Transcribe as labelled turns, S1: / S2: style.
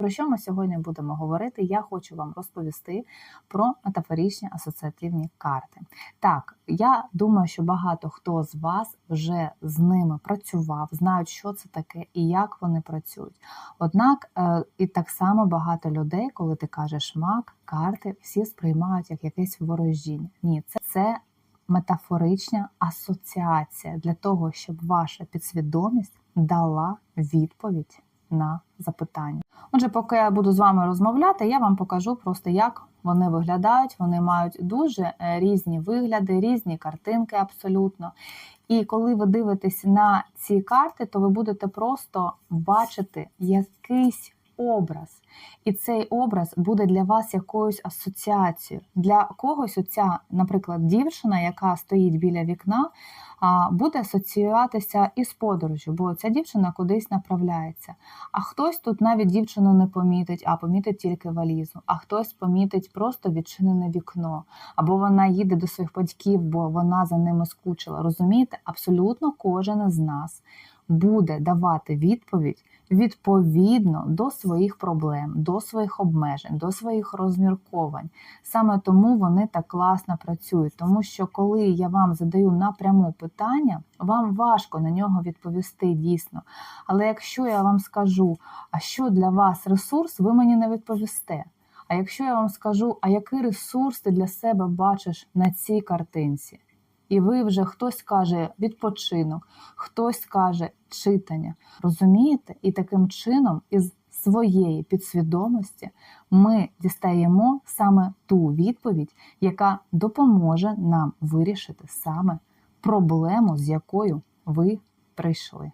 S1: Про що ми сьогодні будемо говорити? Я хочу вам розповісти про метафоричні асоціативні карти. Так, я думаю, що багато хто з вас вже з ними працював, знають, що це таке і як вони працюють. Однак, е, і так само багато людей, коли ти кажеш мак, карти, всі сприймають як якесь ворожіння. Ні, це, це метафорична асоціація для того, щоб ваша підсвідомість дала відповідь на запитання. Отже, поки я буду з вами розмовляти, я вам покажу просто, як вони виглядають. Вони мають дуже е, різні вигляди, різні картинки абсолютно. І коли ви дивитесь на ці карти, то ви будете просто бачити якийсь образ. І цей образ буде для вас якоюсь асоціацією. Для когось оця, наприклад, дівчина, яка стоїть біля вікна, буде асоціюватися із подорожю, бо ця дівчина кудись направляється. А хтось тут навіть дівчину не помітить, а помітить тільки валізу, а хтось помітить просто відчинене вікно, або вона їде до своїх батьків, бо вона за ними скучила. Розумієте, абсолютно кожен з нас буде давати відповідь відповідно до своїх проблем, до своїх обмежень, до своїх розмірковань. Саме тому вони так класно працюють, тому що коли я вам задаю напряму питання, вам важко на нього відповісти дійсно. Але якщо я вам скажу, а що для вас ресурс, ви мені не відповісте. А якщо я вам скажу, а який ресурс ти для себе бачиш на цій картинці? І ви вже хтось каже відпочинок, хтось каже читання. Розумієте? І таким чином, із своєї підсвідомості, ми дістаємо саме ту відповідь, яка допоможе нам вирішити саме проблему, з якою ви прийшли.